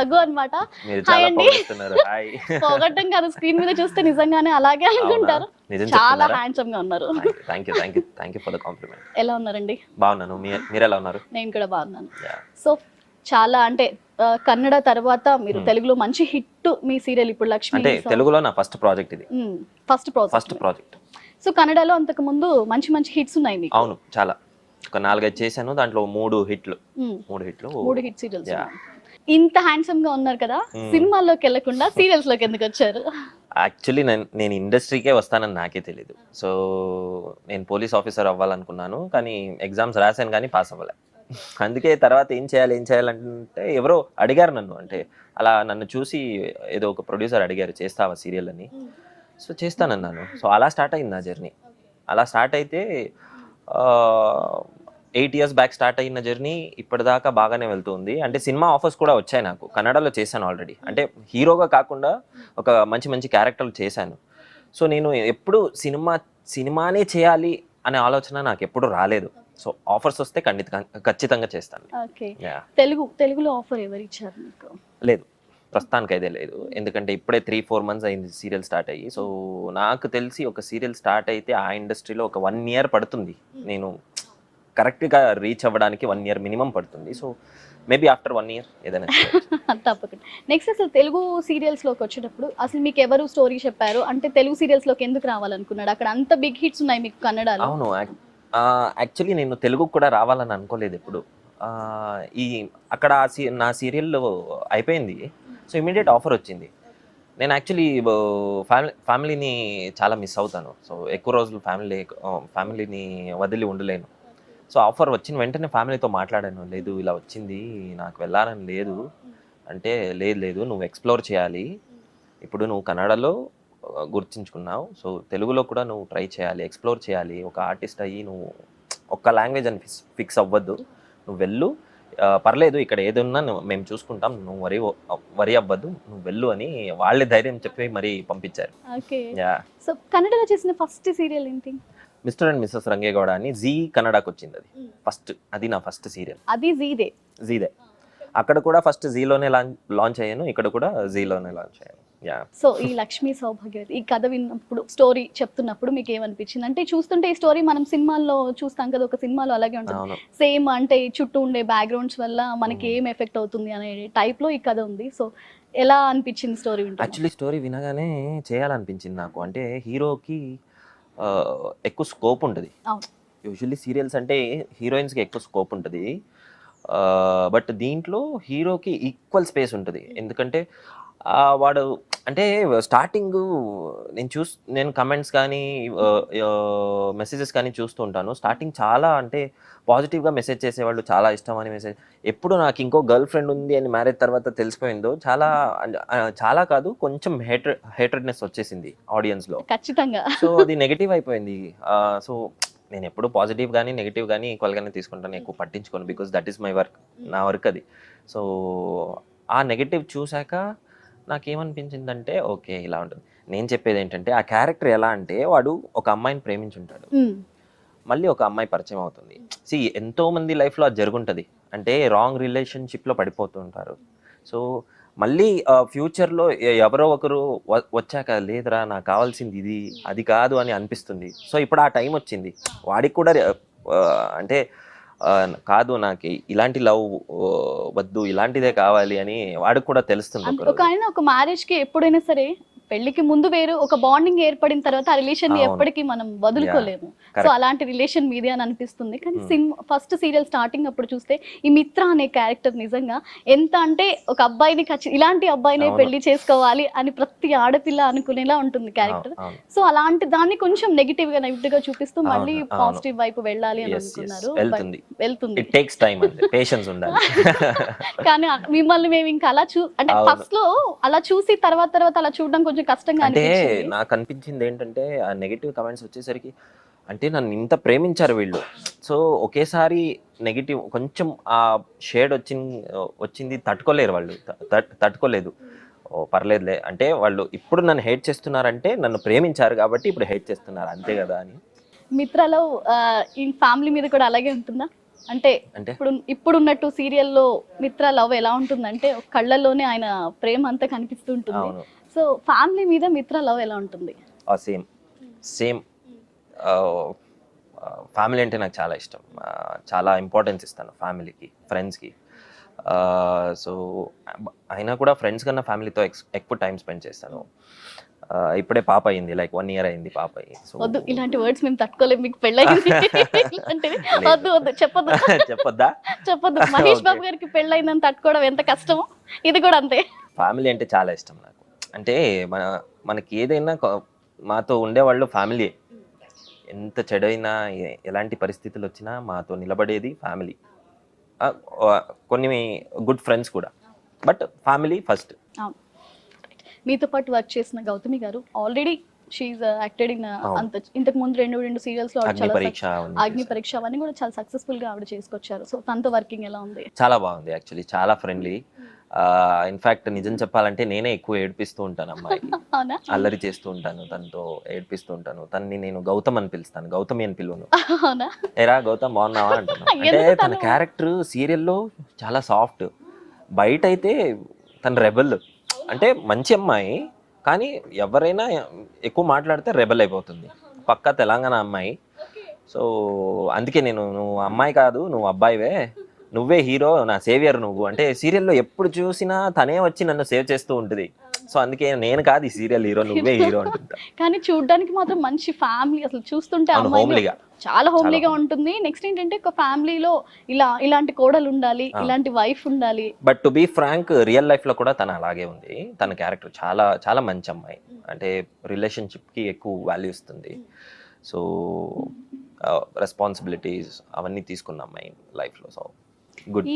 రఘు అనమాట హాయ్ అండి. పోగొట్టం కాదు స్క్రీన్ మీద చూస్తే నిజంగానే అలాగే అనుకుంటారు. చాలా హ్యాండ్సమ్గా ఉన్నారు. ఎలా ఉన్నారండి? బాగున్నాను. మీరు ఎలా ఉన్నారు? నేను కూడా బాగున్నాను. సో చాలా అంటే కన్నడ తర్వాత మీరు Hmm. తెలుగులో మంచి హిట్ మీ సీరియల్ ఇప్పుడు లక్ష్మి అంటే తెలుగులో నా ఫస్ట్ ప్రాజెక్ట్ ఇది. First project first project so కన్నడలో అంతకు ముందు మంచి మంచి హిట్స్ ఉన్నాయి మీకు. అవును చాలా. ఒక నాలుగైదు చేశాను దాంట్లో మూడు హిట్లు. Hmm. మూడు హిట్లు. మూడు హిట్ సీరియల్స్. ఇంత హ్యాండ్సమ్గా ఉన్నారు కదా. సినిమాల్లోకి వెళ్ళకుండా సీరియల్స్లోకి ఎందుకు వచ్చారు? యాక్చువల్లీ నేను నేను ఇండస్ట్రీకే వస్తానని నాకే తెలియదు సో నేను పోలీస్ ఆఫీసర్ అవ్వాలనుకున్నాను కానీ ఎగ్జామ్స్ రాశాను కానీ పాస్ అవ్వలే. అందుకే తర్వాత ఏం చేయాలి ఏం చేయాలంటే ఎవరో అడిగారు నన్ను అంటే అలా నన్ను చూసి ఏదో ఒక ప్రొడ్యూసర్ అడిగారు చేస్తావా సీరియల్ అని? సో చేస్తానన్నాను. సో అలా స్టార్ట్ అయింది నా జర్నీ అలా స్టార్ట్ అయితే ఎయిట్ ఇయర్స్ బ్యాక్ స్టార్ట్ అయిన జర్నీ ఇప్పటిదాకా బాగానే వెళ్తుంది. అంటే సినిమా ఆఫర్స్ కూడా వచ్చాయి నాకు. కన్నడలో చేశాను ఆల్రెడీ. అంటే హీరోగా కాకుండా ఒక మంచి మంచి క్యారెక్టర్లు చేశాను. సో నేను ఎప్పుడు సినిమా సినిమానే చేయాలి అనే ఆలోచన నాకు ఎప్పుడు రాలేదు. సో ఆఫర్స్ వస్తే ఖండిత ఖచ్చితంగా చేస్తాను. తెలుగు తెలుగులో ఆఫర్ ఎవరు ఇచ్చారు మీకు? లేదు. ప్రస్తుతానికి అయితే లేదు. ఎందుకంటే ఇప్పుడే త్రీ ఫోర్ మంత్స్ అయింది సీరియల్ స్టార్ట్ అయ్యి. సో నాకు తెలిసి ఒక సీరియల్ స్టార్ట్ అయితే ఆ ఇండస్ట్రీలో ఒక వన్ ఇయర్ పడుతుంది. నేను కరెక్ట్గా రీచ్ అవ్వడానికి వన్ ఇయర్ మినిమం పడుతుంది. So maybe after one year ఏదైనా. తప్పకుండా. నెక్స్ట్ అసలు తెలుగు సీరియల్స్లోకి వచ్చేటప్పుడు అసలు మీకు ఎవరు స్టోరీ చెప్పారు? అంటే తెలుగు సీరియల్స్లోకి ఎందుకు రావాలనుకున్నాడు అక్కడ అంత బిగ్ హిట్స్ ఉన్నాయి మీకు కన్నడలో. అవును. యాక్చువల్లీ నేను తెలుగు కూడా రావాలని అనుకోలేదు ఎప్పుడు. ఈ అక్కడ నా సీరియల్ అయిపోయింది. సో ఇమీడియట్ ఆఫర్ వచ్చింది. నేను యాక్చువల్లీ ఫ్యామిలీ ఫ్యామిలీని చాలా మిస్ అవుతాను. సో ఎక్కువ రోజులు ఫ్యామిలీ ఫ్యామిలీని వదిలి ఉండలేను. సో ఆఫర్ వచ్చిన వెంటనే ఫ్యామిలీతో మాట్లాడాను. లేదు ఇలా వచ్చింది నాకు వెళ్ళాలని లేదు. అంటే లేదు లేదు నువ్వు ఎక్స్ప్లోర్ చేయాలి. ఇప్పుడు నువ్వు కన్నడలో గుర్తించుకున్నావు. సో తెలుగులో కూడా నువ్వు ట్రై చేయాలి ఎక్స్ప్లోర్ చేయాలి. ఒక ఆర్టిస్ట్ అయ్యి నువ్వు ఒక్క లాంగ్వేజ్ అని ఫిక్స్ ఫిక్స్ అవ్వద్దు. నువ్వు వెళ్ళు. పర్లేదు ఇక్కడ ఏది ఉన్నా నువ్వు మేము చూసుకుంటాం. నువ్వు వరి వరి అవ్వద్దు. నువ్వు వెళ్ళు అని వాళ్ళే ధైర్యం చెప్పి మరీ పంపించారు. ఓకే. యా. సో కన్నడలో చేసిన ఫస్ట్ సీరియల్ ఏంటి? మిస్టర్ అండ్ మిస్సెస్ రంగేగౌడ అని జీ కన్నడకు వచ్చింది అది ఫస్ట్ అది నా ఫస్ట్ సీరియల్. అది జీదే. జీదే. అక్కడ కూడా ఫస్ట్ జీలోనే లాంచ్ లాంచ్ అయ్యాను ఇక్కడ కూడా జీలోనే లాంచ్ అయ్యాను. యా. సో ఈ లక్ష్మీ సౌభాగ్యవతి ఈ కథ విన్నప్పుడు స్టోరీ చెప్తున్నప్పుడు మీకు ఏమనిపించింది అంటే చూస్తుంటే ఈ స్టోరీ మనం సినిమాల్లో చూస్తాం కదా ఒక సినిమాలో అలాగే ఉంటుంది. అవును. సేమ్ అంటే ఈ చుట్టూ ఉండే బ్యాక్గ్రౌండ్స్ వల్ల మనకి ఏం ఎఫెక్ట్ అవుతుంది అనే టైప్లో ఈ కథ ఉంది. సో ఎలా అనిపించింది స్టోరీ యాక్చువల్లీ స్టోరీ వినగానే చేయాలనిపించింది నాకు. అంటే హీరోకి ఎక్కువ స్కోప్ ఉంటుంది. యూజువల్లీ సీరియల్స్ అంటే హీరోయిన్స్కి ఎక్కువ స్కోప్ ఉంటుంది. బట్ దీంట్లో హీరోకి ఈక్వల్ స్పేస్ ఉంటుంది. ఎందుకంటే వాడు అంటే స్టార్టింగ్ నేను చూస్ నేను కమెంట్స్ కానీ మెసేజెస్ కానీ చూస్తూ ఉంటాను. స్టార్టింగ్ చాలా అంటే పాజిటివ్గా మెసేజ్ చేసేవాళ్ళు చాలా ఇష్టం అని మెసేజ్ ఎప్పుడు నాకు ఇంకో గర్ల్ ఫ్రెండ్ ఉంది అని మ్యారేజ్ తర్వాత తెలిసిపోయిందో చాలా చాలా కాదు కొంచెం హేటర్ హేటర్నెస్ వచ్చేసింది ఆడియన్స్లో ఖచ్చితంగా. సో అది నెగిటివ్ అయిపోయింది. సో నేను ఎప్పుడు పాజిటివ్ కానీ నెగిటివ్ కానీ ఈక్వల్గానే తీసుకుంటాను ఎక్కువ పట్టించుకోను because that is my work నా వర్క్ అది. సో ఆ నెగిటివ్ చూశాక నాకేమనిపించిందంటే ఓకే ఇలా ఉంటుంది. నేను చెప్పేది ఏంటంటే ఆ క్యారెక్టర్ ఎలా అంటే వాడు ఒక అమ్మాయిని ప్రేమించుంటాడు. మళ్ళీ ఒక అమ్మాయి పరిచయం అవుతుంది. సి ఎంతో మంది లైఫ్లో అది జరుగుంటుంది. అంటే రాంగ్ రిలేషన్షిప్లో పడిపోతూ ఉంటారు సో మళ్ళీ ఫ్యూచర్లో ఎవరో ఒకరు వచ్చాక లేదురా నాకు కావాల్సింది ఇది అది కాదు అని అనిపిస్తుంది. సో ఇప్పుడు ఆ టైం వచ్చింది. వాడికి కూడా అంటే కాదు నాకు ఇలాంటి లవ్ వద్దు ఇలాంటిదే కావాలి అని వాడికి కూడా తెలుస్తుంది ఒక ఆయన ఒక మ్యారేజ్కి ఎప్పుడైనా సరే పెళ్ళికి ముందు వేరు ఒక బాండింగ్ ఏర్పడిన తర్వాత ఆ రిలేషన్ని. ఎప్పటికీ మనం వదులుకోలేము సో. అలాంటి రిలేషన్ మీదే అని అనిపిస్తుంది కానీ. సిమ్ ఫస్ట్ సీరియల్ స్టార్టింగ్ అప్పుడు చూస్తే ఈ మిత్ర అనే క్యారెక్టర్ నిజంగా ఎంత అంటే ఒక అబ్బాయిని ఇలాంటి అబ్బాయినే. పెళ్ళి చేసుకోవాలి అని ప్రతి ఆడపిల్ల అనుకునేలా ఉంటుంది క్యారెక్టర్. సో అలాంటి దాన్ని కొంచెం నెగిటివ్గా నెగిటివ్గా చూపిస్తూ మళ్ళీ. పాజిటివ్ వైపు వెళ్ళాలి అని. అనుకున్నారు వెళ్తుంది. ఇట్ టేక్స్ టైం అండి పేషెన్స్ ఉండాలి. కానీ మిమ్మల్ని మేము ఇంకా అలా చూ అంటే. ఫస్ట్లో అలా చూసి తర్వాత తర్వాత అలా చూడడం కొంచెం కష్టంగా అంటే నాకు అనిపించింది ఏంటంటే ఆ నెగిటివ్ కమెంట్స్ వచ్చేసరికి అంటే నన్ను ఇంత ప్రేమించారు వీళ్ళు. సో ఒకేసారి నెగిటివ్ కొంచెం ఆ షేడ్ వచ్చింది వచ్చింది తట్టుకోలేరు వాళ్ళు. తట్టుకోలేదు. ఓ పర్లేదులే. అంటే వాళ్ళు ఇప్పుడు నన్ను హేట్ చేస్తున్నారంటే నన్ను ప్రేమించారు కాబట్టి ఇప్పుడు హేట్ చేస్తున్నారు. అంతే కదా అని. మిత్రలో ఈ ఫ్యామిలీ మీద కూడా అలాగే ఉంటుందా? అంటే ఇప్పుడు ఇప్పుడున్నట్టు సీరియల్లో మిత్ర లవ్ ఎలా ఉంటుందంటే కళ్ళల్లోనే ఆయన ప్రేమ అంతా కనిపిస్తూ ఉంటుంది అవును. సో ఫ్యామిలీ మీద మిత్ర లవ్ ఎలా ఉంటుంది? సేమ్. సేమ్. ఫ్యామిలీ అంటే నాకు చాలా ఇష్టం. చాలా ఇంపార్టెన్స్ ఇస్తాను ఫ్యామిలీకి ఫ్రెండ్స్కి. సో అయినా కూడా ఫ్రెండ్స్ కన్నా ఫ్యామిలీతో ఎక్స్ ఎక్కువ టైం స్పెండ్ చేస్తాను. ఇప్పుడే పాప అయింది లైక్ వన్ ఇయర్ అయింది పాప వద్దు ఇలాంటి వర్డ్స్ మేము తట్టుకోలేము మీకు పెళ్ళయింది. వద్దు వద్దు చెప్పొద్దు. చెప్పొద్దా? చెప్పొద్దు. మహేష్. బాబు గారికి పెళ్ళయిందని తట్టుకోవడం ఎంత కష్టమో ఇది కూడా అంతే. ఫ్యామిలీ అంటే చాలా ఇష్టం నాకు. అంటే మన మనకి ఏదైనా మాతో ఉండేవాళ్ళు ఫ్యామిలీ ఎంత చెడైనా ఎలాంటి పరిస్థితులు వచ్చినా మాతో నిలబడేది ఫ్యామిలీ కొన్ని గుడ్ ఫ్రెండ్స్ కూడా. బట్ ఫ్యామిలీ ఫస్ట్ మీతో పాటు వర్క్ చేసిన గౌతమి గారు ఆల్రెడీ షీఈ్ యాక్టెడ్ ఇన్. అంత ఇంతకు ముందు రెండు రెండు సీరియల్స్లో అగ్ని చాలా పరీక్ష అవన్నీ అగ్ని చేశాను. పరీక్ష అవన్నీ కూడా చాలా సక్సెస్ఫుల్గా ఆవిడ చేసుకొచ్చారు. సో తనతో వర్కింగ్ ఎలా ఉంది? చాలా బాగుంది యాక్చువల్లీ చాలా ఫ్రెండ్లీ ఇన్ఫాక్ట్ నిజం చెప్పాలంటే నేనే ఎక్కువ ఏడిపిస్తూ ఉంటాను అమ్మాయికి అవునా? అల్లరి చేస్తూ ఉంటాను తనతో ఏడిపిస్తూ ఉంటాను. తనని నేను గౌతమ్ అని పిలుస్తాను గౌతమి అని పిలువను. ఎరా గౌతమ్ బాగున్నావా అంటున్నా. అంటే తను- క్యారెక్టర్ సీరియల్లో చాలా సాఫ్ట్ బయట అయితే తన రెబల్ అంటే మంచి అమ్మాయి కానీ ఎవరైనా ఎక్కువ మాట్లాడితే రెబల్ అయిపోతుంది. పక్కా తెలంగాణ అమ్మాయి. సో అందుకే నేను నువ్వు అమ్మాయి కాదు నువ్వు అబ్బాయివే. నువ్వే హీరో నా సేవియర్ నువ్వు. అంటే సీరియల్లో ఎప్పుడు చూసినా తనే వచ్చి నన్ను సేవ్ చేస్తూ ఉంటుంది. సో అందుకే నేను కాదు ఈ సీరియల్ హీరో నువ్వే హీరో అంటుంటా. కానీ చూడడానికి మాత్రం మంచి ఫ్యామిలీ అసలు చూస్తుంటే హోమ్లీగా చాలా హోమ్లీగా. ఉంటుంది. నెక్స్ట్ ఏంటంటే ఒక ఫ్యామిలీలో ఇలా ఇలాంటి కోడలు ఉండాలి. ఇలాంటి వైఫ్ ఉండాలి. But to be frank real లైఫ్లో కూడా తను అలాగే ఉంది. తన క్యారెక్టర్ చాలా చాలా మంచి అమ్మాయి. అంటే రిలేషన్షిప్కి ఎక్కువ వాల్యూ ఇస్తుంది. సో రెస్పాన్సిబిలిటీస్ అవన్నీ తీసుకున్న అమ్మాయి లైఫ్లో. So good